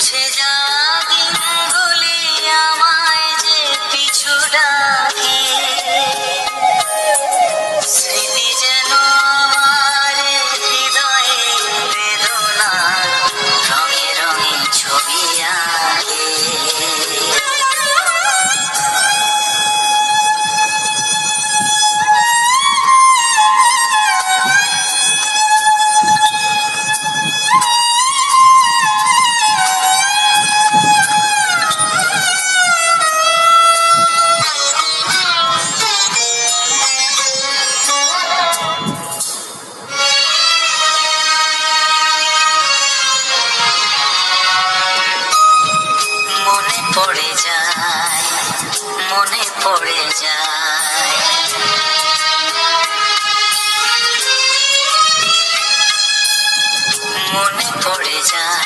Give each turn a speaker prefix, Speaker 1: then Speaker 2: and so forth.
Speaker 1: 即将 পড়ে যায় মনে পড়ে যায়। মনে পড়ে যায়।